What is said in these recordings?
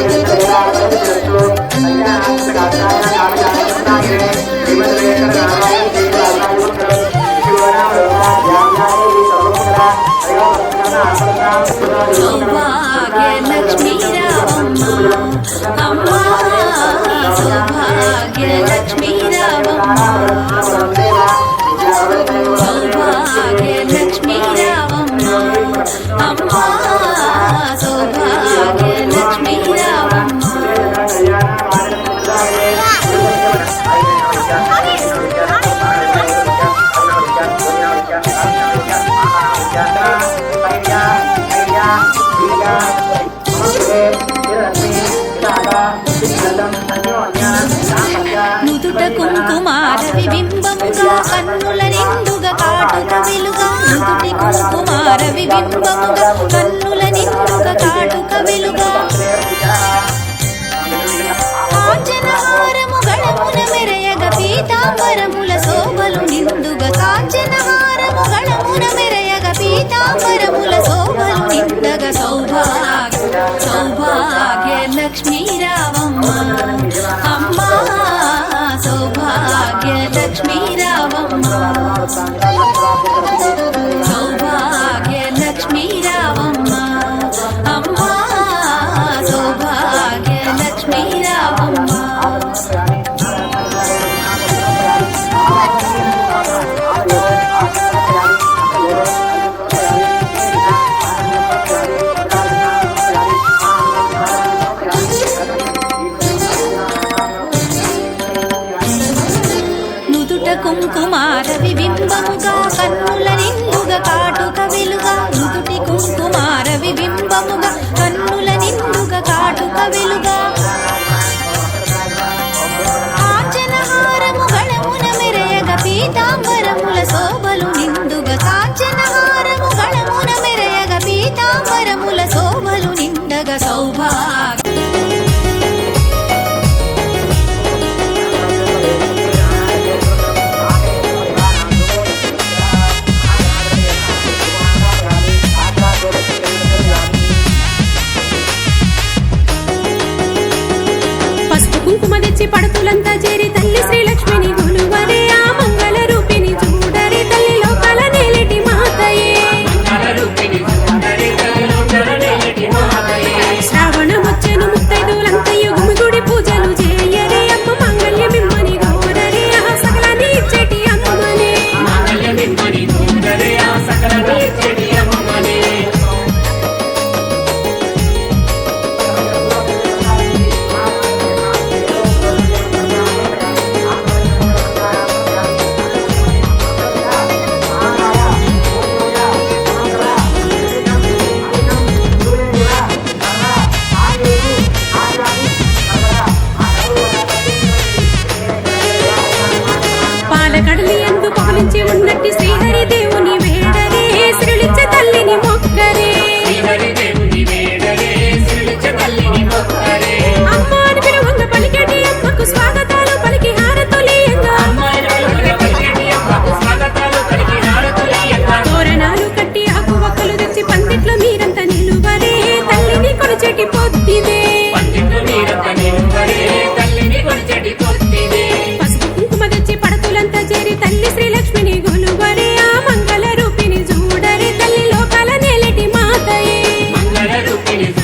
போராடுகின்றார்கள் నుదుట కుంకుమార విబింబముగా కన్నుల నిండుగా కాటుక వెలుగా. నుదుటి కుంకుమార విబింబముగా కన్నుల నిండుగా కాటుక వెలుగా. కాంచనహారము గళమున మెరయగ పీతాంబరముల శోభలు నిండుగా. కాంచనహారము గళమున పీతాంబరముల శోభలు నిండగా సౌభాగ్య సౌభాగ్య లక్ష్మీ రావమ్మ. అమ్మ సౌభాగ్య లక్ష్మీ రావమ్మ. కుంకుమ తెచ్చి పడతులంతా చేరి తల్లి శ్రీలక్ష్మి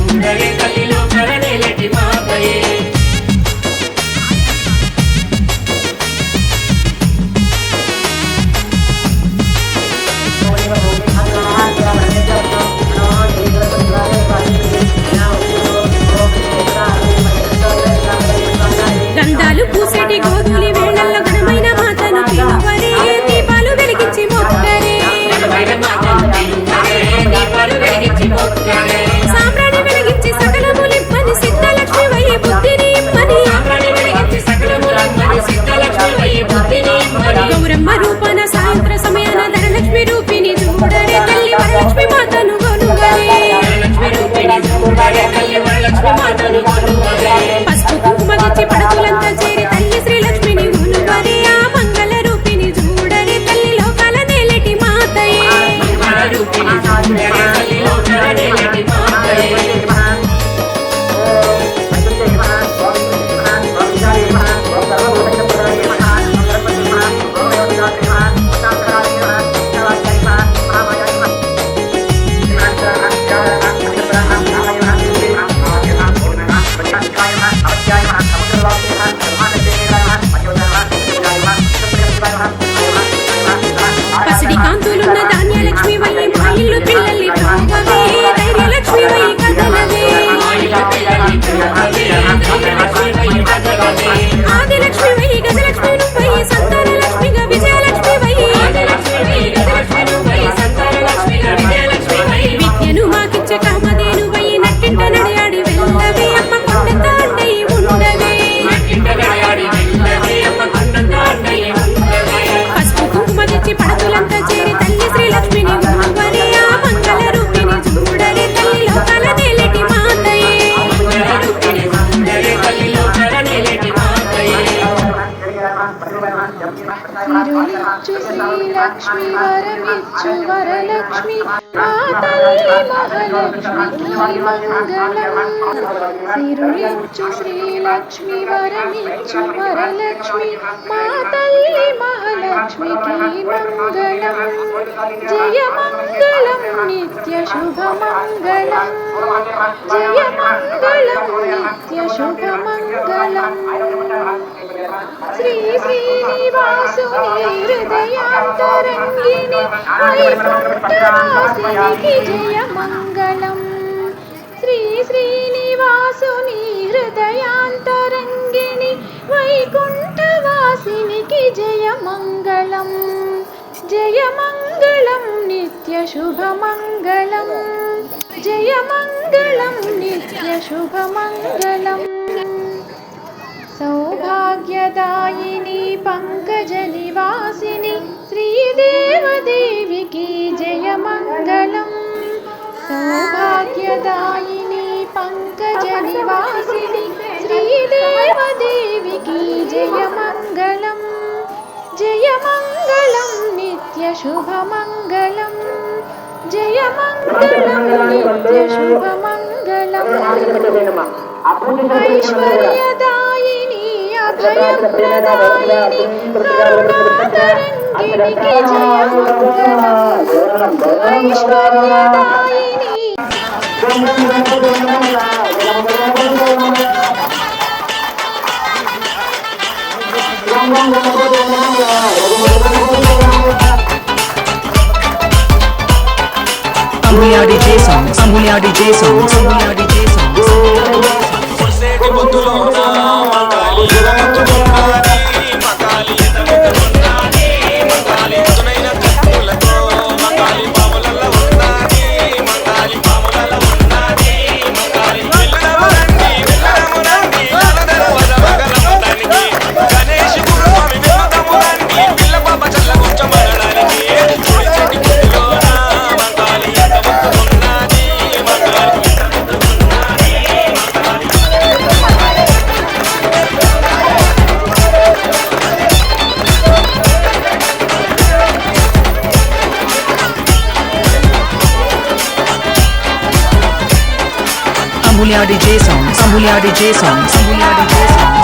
సుందరి కలిలో కర మా తల్లి మహాలక్ష్మికి మంగళం సిరులిచ్చు శ్రీలక్ష్మి వరమిచ్చు వరలక్ష్మి మా తల్లి మహాలక్ష్మికి మంగళం జయ మంగళం నిత్య శుభ మంగళం జయ మంగళం నిత్య శుభ మంగళం శ్రీ శ్రీనివాసుని హృదయాంతరంగిణి వైకుంఠవాసినికి జయ మంగళం శ్రీ శ్రీనివాసుని హృదయాంతరంగిణి వైకుంఠవాసినికి జయ మంగళం జయ మంగళం. నిత్య పంకజ నివాసిని శ్రీదేవదేవికి జయ మంగళం సౌభాగ్యదాయిని పంకజ నివాసిని శ్రీదేవదేవికి జయ మంగళం జయ మంగళం నిత్య శుభ మంగళం జయ మంగళం నిత్య శుభ మంగళం ఐశ్వర్యదాయిని అభయప్రదాయిని కరుణాతరంగిణికి జయ మంగళం ఐశ్వర్యదాయిని Amulya DJ songs, Amulya DJ songs, Amulya DJ songs. Amulya DJ song, Amulya DJ song, Amulya DJ song.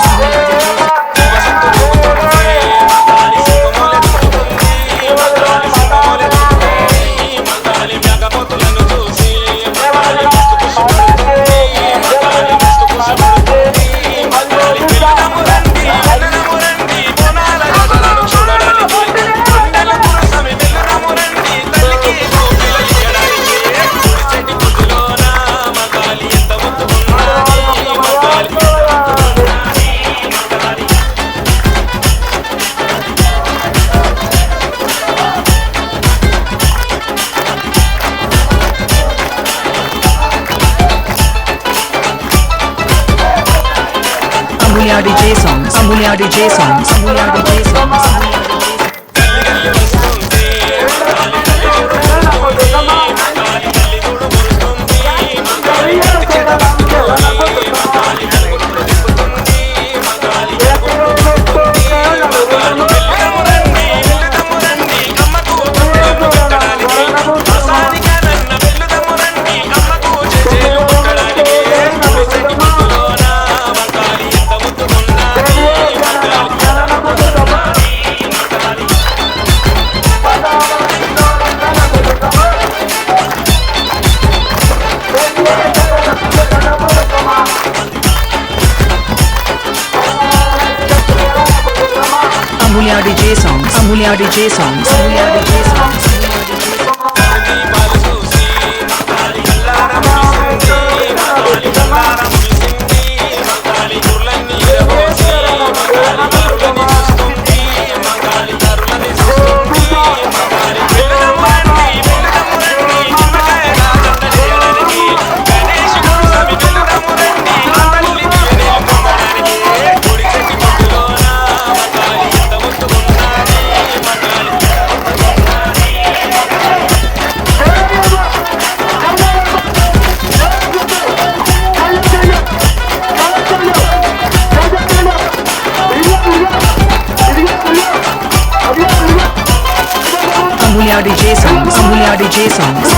Amulya DJ songs, Amulya DJ songs, Amulya Julia DJ songs, Julia DJ songs. Amulia DJ songs, Amulia DJ songs,